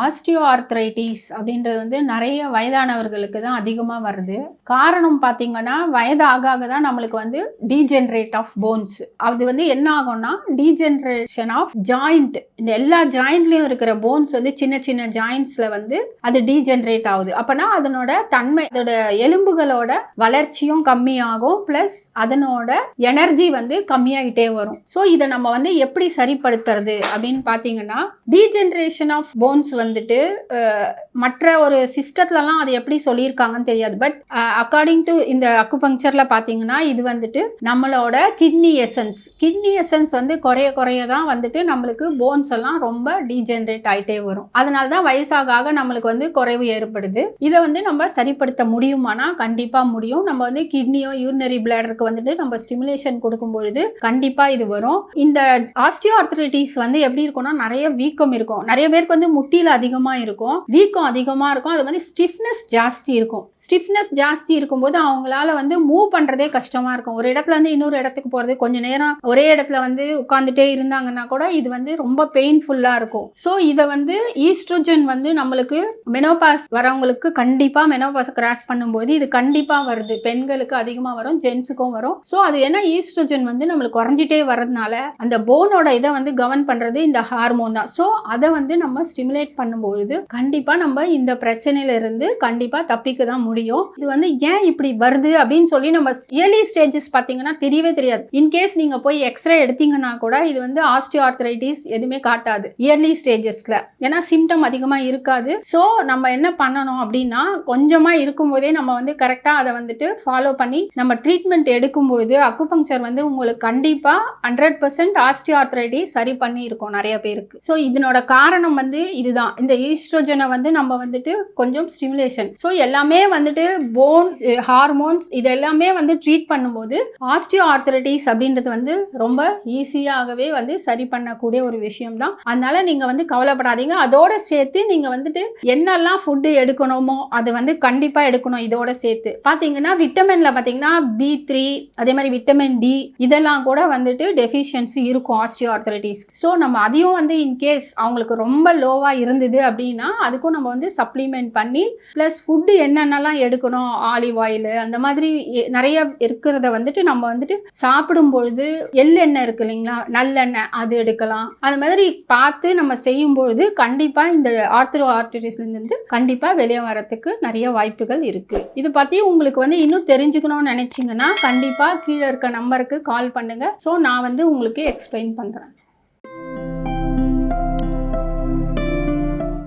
Osteo arthritis அப்படின்றது வந்து நிறைய வயதானவர்களுக்கு தான் அதிகமாக வருது. காரணம் பார்த்தீங்கன்னா வயது ஆக ஆக தான் நம்மளுக்கு வந்து டீஜென்ரேட் ஆஃப் போன்ஸ் அது வந்து என்ன ஆகும்னா டீஜென்ரேஷன் ஆஃப் ஜாயிண்ட் இந்த எல்லா ஜாயிண்ட்லேயும் இருக்கிற போன்ஸ் வந்து சின்ன சின்ன ஜாயிண்ட்ஸில் வந்து அது டீஜென்ரேட் ஆகுது. அப்போனா அதனோட தன்மை அதோட எலும்புகளோட வளர்ச்சியும் கம்மியாகும். ப்ளஸ் அதனோட எனர்ஜி வந்து கம்மியாகிட்டே வரும். ஸோ இதை நம்ம வந்து எப்படி சரிப்படுத்துறது அப்படின்னு பார்த்தீங்கன்னா டீஜென்ரேஷன் ஆஃப் போன்ஸ் வந்துட்டு மற்ற ஒரு சிஸ்டத்துலலாம் அது எப்படி சொல்லியிருக்காங்கன்னு தெரியாது. பட் அக்கார்டிங் டு இந்த அக்குபங்க்சர்ல பார்த்தீங்கன்னா இது வந்துட்டு நம்மளோட கிட்னி எசன்ஸ் கிட்னி எசன்ஸ் வந்து குறைய குறைய தான் வந்துட்டு நம்மளுக்கு போன்ஸ் எல்லாம் ரொம்ப டீஜென்ரேட் ஆகிட்டே வரும். அதனால தான் வயசாக ஆக நம்மளுக்கு வந்து குறைவு ஏற்படுது. இதை வந்து நம்ம சரிப்படுத்த முடியுமானா? கண்டிப்பாக முடியும். நம்ம வந்து கிட்னியோ யூரினரி பிளேடருக்கு வந்துட்டு நம்ம ஸ்டிமுலேஷன் கொடுக்கும் பொழுது கண்டிப்பாக இது வரும். இந்த ஆஸ்டியோ ஆர்த்ரைட்டிஸ் வந்து எப்படி இருக்கும்னா நிறைய வீக்கம் இருக்கும். நிறைய பேருக்கு வந்து முட்டியில் அதிகமாக இருக்கும். வீக்கம் அதிகமாக இருக்கும். அது வந்து ஸ்டிஃப்னஸ் ஜாஸ்தி இருக்கும். ஸ்டிஃப்னஸ் ஜாஸ்தி இருக்கும்போது அவங்களால வந்து மூவ் பண்ணுறதே கஷ்டமாக இருக்கும். ஒரு இடத்துல இருந்து இன்னொரு இடத்துக்கு போகிறது கொஞ்ச நேரம் ஒரே இடத்துல வந்து உட்காந்துட்டே இருந்தாங்கன்னா கூட இது வந்து ரொம்ப பெயின்ஃபுல்லாக இருக்கும். ஸோ இதை வந்து ஈஸ்ட்ரோஜன் வந்து நம்மளுக்கு மெனோபாஸ் வரவங்களுக்கு கண்டிப்பாக மெனோபாஸ் கிராஸ் பண்ணும்போது இது கண்டிப்பாக வருது. பெண்களுக்கு அதிகமாக வரும் ஜென்ஸுக்கும் வரும். ஸோ அது என்ன ஈஸ்ட்ரோஜன் வந்து நம்மளுக்கு குறைஞ்சிட்டே வரதுனால அந்த போனோட இதை வந்து கவர்ன் பண்ணுறது இந்த ஹார்மோன் தான். ஸோ அதை வந்து நம்ம ஸ்டிமுலேட் பண்ணும்பொழுது கண்டிப்பா நம்ம இந்த பிரச்சனையில இருந்து கண்டிப்பா தப்பிக்க தான் முடியும். இது வந்து ஏன் இப்படி வருது அப்படின்னு சொல்லி நம்ம இயர்லி ஸ்டேஜஸ் பார்த்தீங்கன்னா தெரியவே தெரியாது. இன்கேஸ் நீங்க போய் எக்ஸ்ரே எடுத்தீங்கன்னா கூட இது வந்து ஆஸ்டியோ ஆர்த்ரைட்டிஸ் எதுவுமே காட்டாது. இயர்லி ஸ்டேஜஸ்ல ஏன்னா சிம்டம் அதிகமா இருக்காது. ஸோ நம்ம என்ன பண்ணணும் அப்படின்னா கொஞ்சமா இருக்கும்போதே நம்ம வந்து கரெக்டா அதை வந்துட்டு ஃபாலோ பண்ணி நம்ம ட்ரீட்மெண்ட் எடுக்கும்போது அக்குபங்சர் வந்து உங்களுக்கு கண்டிப்பா ஹண்ட்ரட் பர்சன்ட் ஆஸ்டியோ ஆர்த்ரைட்டிஸ் சரி பண்ணி இருக்கும் நிறைய பேருக்கு. ஸோ இதனோட காரணம் வந்து இதுதான். இந்த ஈஸ்ட்ரோஜனை வந்து நம்ம வந்துட்டு கொஞ்சம் ஸ்டிமுலேஷன் ஸோ எல்லாமே வந்துட்டு போன்ஸ் ஹார்மோன்ஸ் இது எல்லாமே வந்து ட்ரீட் பண்ணும்போது ஆஸ்டியோ ஆர்த்தரைட்டிஸ் அப்படின்றது வந்து ரொம்ப ஈஸியாகவே வந்து சரி பண்ணக்கூடிய ஒரு விஷயம் தான் அதனால நீங்கள் வந்து கவலைப்படாதீங்க. அதோட சேர்த்து நீங்கள் வந்துட்டு என்னெல்லாம் ஃபுட்டு எடுக்கணுமோ அது வந்து கண்டிப்பாக எடுக்கணும் இதோட சேர்த்து. பார்த்தீங்கன்னா விட்டமின்ல பார்த்தீங்கன்னா பி த்ரீ அதே மாதிரி விட்டமின் டி இதெல்லாம் கூட வந்துட்டு டெஃபிஷியன்சி இருக்கும் ஆஸ்டியோ ஆர்த்தரைட்டிஸ் ஸோ நம்ம அதையும் வந்து இன்கேஸ் அவங்களுக்கு ரொம்ப லோவாக லோவா இருந்தது அப்படின்னா அதுக்கும் நம்ம வந்து சப்ளிமெண்ட் பண்ணி ப்ளஸ் ஃபுட்டு என்னென்னலாம் எடுக்கணும்? ஆலிவ் ஆயில் அந்த மாதிரி நிறைய இருக்கிறத வந்துட்டு நம்ம வந்துட்டு சாப்பிடும் பொழுது எள்ளெண்ணெய் இருக்கு இல்லைங்களா? நல்லெண்ணெய் அது எடுக்கலாம். அது மாதிரி பார்த்து நம்ம செய்யும்பொழுது கண்டிப்பாக இந்த ஆர்த்தரோ ஆர்டரிஸ்லேருந்து கண்டிப்பாக வெளியே வரத்துக்கு நிறைய வாய்ப்புகள் இருக்குது இது பற்றி உங்களுக்கு வந்து இன்னும் தெரிஞ்சுக்கணும்னு நினச்சிங்கன்னா கண்டிப்பாக கீழே இருக்க நம்பருக்கு கால் பண்ணுங்கள் ஸோ நான் வந்து உங்களுக்கு எக்ஸ்பிளைன் பண்ணுறேன்